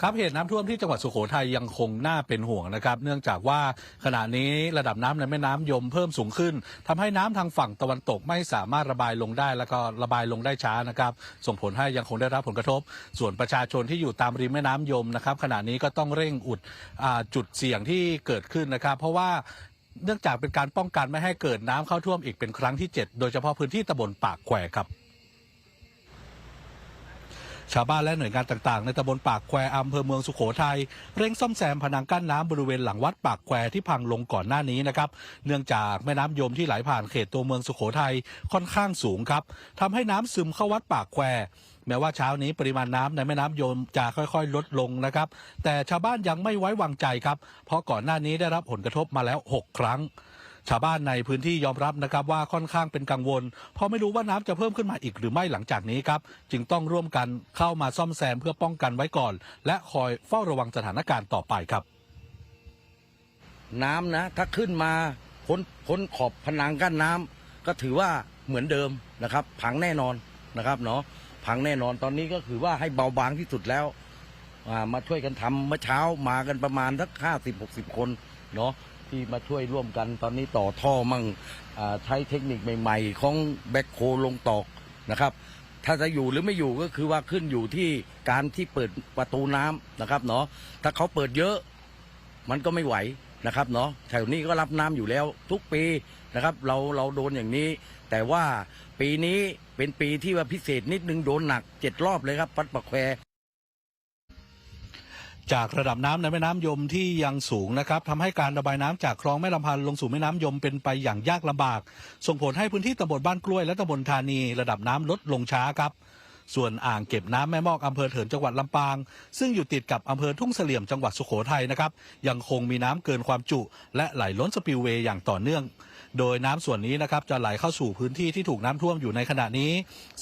ครับเหตุน้ำท่วมที่จังหวัดสุโขทัยยังคงน่าเป็นห่วงนะครับ เนื่องจากว่าขณะนี้ระดับน้ำในแม่น้ำยมเพิ่มสูงขึ้นทำให้น้ำทางฝั่งตะวันตกไม่สามารถระบายลงได้แล้วก็ระบายลงได้ช้านะครับ ส่งผลให้ยังคงได้รับผลกระทบ ส่วนประชาชนที่อยู่ตามริมแม่น้ำยมนะครับ ขณะนี้ก็ต้องเร่งอุดอาจุดเสี่ยงที่เกิดขึ้นนะครับ เพราะว่าเนื่องจากเป็นการป้องกันไม่ให้เกิดน้ำเข้าท่วมอีกเป็นครั้งที่ 7 โดยเฉพาะพื้นที่ตำบลปากแควครับ ชาวบ้านและหน่วยงานต่างๆ ในตำบลปากแควอำเภอเมืองสุโขทัยเร่งซ่อมแซมพนังกั้นน้ำบริเวณหลังวัดปากแควที่พังลงก่อนหน้านี้นะครับ เนื่องจากแม่น้ำยมที่ไหลผ่านเขตตัวเมืองสุโขทัยค่อนข้างสูงครับทำให้น้ำซึมเข้าวัดปากแควแม้ว่าเช้านี้ปริมาณน้ำในแม่น้ำยมจะค่อยๆ ลดลงนะครับ แต่ชาวบ้านยังไม่ไว้วางใจครับ เพราะก่อนหน้านี้ได้รับผลกระทบมาแล้ว 6 ครั้ง ชาวบ้านในพื้นที่ยอมรับนะครับว่าค่อนข้างเป็นกังวล เพราะไม่รู้ว่าน้ำจะเพิ่มขึ้นมาอีกหรือไม่หลังจากนี้ครับ จึงต้องร่วมกันเข้ามาซ่อมแซมเพื่อป้องกันไว้ก่อน และคอยเฝ้าระวังสถานการณ์ต่อไปครับ น้ำนะ ถ้าขึ้นมาพ้นพ้นขอบผนังกั้นน้ำก็ถือว่าเหมือนเดิมนะครับ พังแน่นอนนะครับเนาะพังแน่นอนตอนนี้ก็คือว่าให้เบาบางที่สุดแล้วมาช่วยกันทำเมื่อเช้ามากันประมาณสักห้าสิบหกสิบคนเนาะ ที่มาช่วยร่วมกัน ตอนนี้ต่อท่อมั่งใช้เทคนิคใหม่ ๆ ของแบ็คโคลงตอกนะครับ ถ้าจะอยู่หรือไม่อยู่ก็คือว่าขึ้นอยู่ที่การที่เปิดประตูน้ำนะครับเนาะถ้าเขาเปิดเยอะมันก็ไม่ไหวนะครับเนาะแถวนี้ก็รับน้ำอยู่แล้วทุกปีนะครับ เราเราโดนอย่างนี้ แต่ว่าปีนี้เป็นปีที่ว่าพิเศษนิดนึงโดนหนักเจ็ดรอบเลยครับ ปัดปะแคว จากระดับน้ำในแม่น้ำยมที่ยังสูงนะครับทำให้การระบายน้ำจากคลองแม่ลำพันธ์ลงสู่แม่น้ำยมเป็นไปอย่างยากลำบาก ส่งผลให้พื้นที่ตำบลบ้านกล้วยและตำบลธานี ระดับน้ำลดลงช้าครับ ส่วนอ่างเก็บน้ำแม่มอกอำเภอเถินจังหวัดลำปาง ซึ่งอยู่ติดกับอำเภอทุ่งเสลี่ยมจังหวัดสุโขทัยนะครับยังคงมีน้ำเกินความจุ และไหลล้นสปิลเวย์อย่างต่อเนื่อง โดยน้ำส่วนนี้นะครับจะไหลเข้าสู่พื้นที่ที่ถูกน้ำท่วมอยู่ในขณะนี้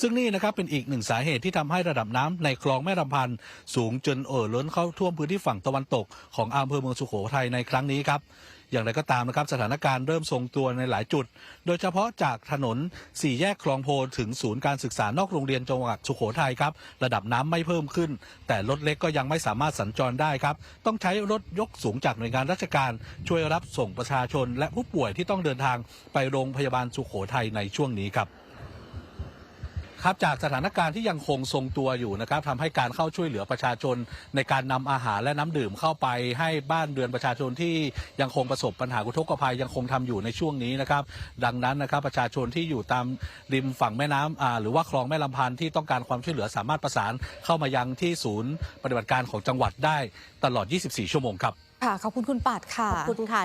ซึ่งนี่นะครับเป็นอีกหนึ่งสาเหตุที่ทำให้ระดับน้ำในคลองแม่ลำพันธ์สูงจนเอ่อล้นเข้าท่วมพื้นที่ฝั่งตะวันตก ของอำเภอเมืองสุโขทัยในครั้งนี้ครับ อย่างไรก็ตามนะครับสถานการณ์เริ่มทรงตัวในหลายจุด โดยเฉพาะจากถนนสี่แยกคลองโพถึงศูนย์การศึกษานอกโรงเรียนจังหวัดสุโขทัยครับระดับน้ำไม่เพิ่มขึ้น แต่รถเล็กก็ยังไม่สามารถสัญจรได้ครับต้องใช้รถยกสูงจากหน่วยงานราชการ ช่วยรับส่งประชาชน และผู้ป่วยที่ต้องเดินทางไปโรงพยาบาลสุโขทัยในช่วงนี้ครับ ครับจากสถานการณ์ที่ยังคงทรงตัวอยู่นะครับทำให้การเข้าช่วยเหลือประชาชน ในการนำอาหารและน้ำดื่มเข้าไปให้บ้านเรือนประชาชนที่ยังคงประสบปัญหาอุทกภัยยังคงทำอยู่ในช่วงนี้นะครับ ดังนั้นนะครับประชาชนที่อยู่ตามริมฝั่งแม่น้ำอ่าหรือว่าคลองแม่ลำพันธ์ที่ต้องการความช่วยเหลือสามารถประสานเข้ามายังที่ศูนย์ปฏิบัติการของจังหวัดได้ตลอด 24 ชั่วโมงครับ ค่ะ ขอบคุณคุณปัดค่ะ ขอบคุณค่ะ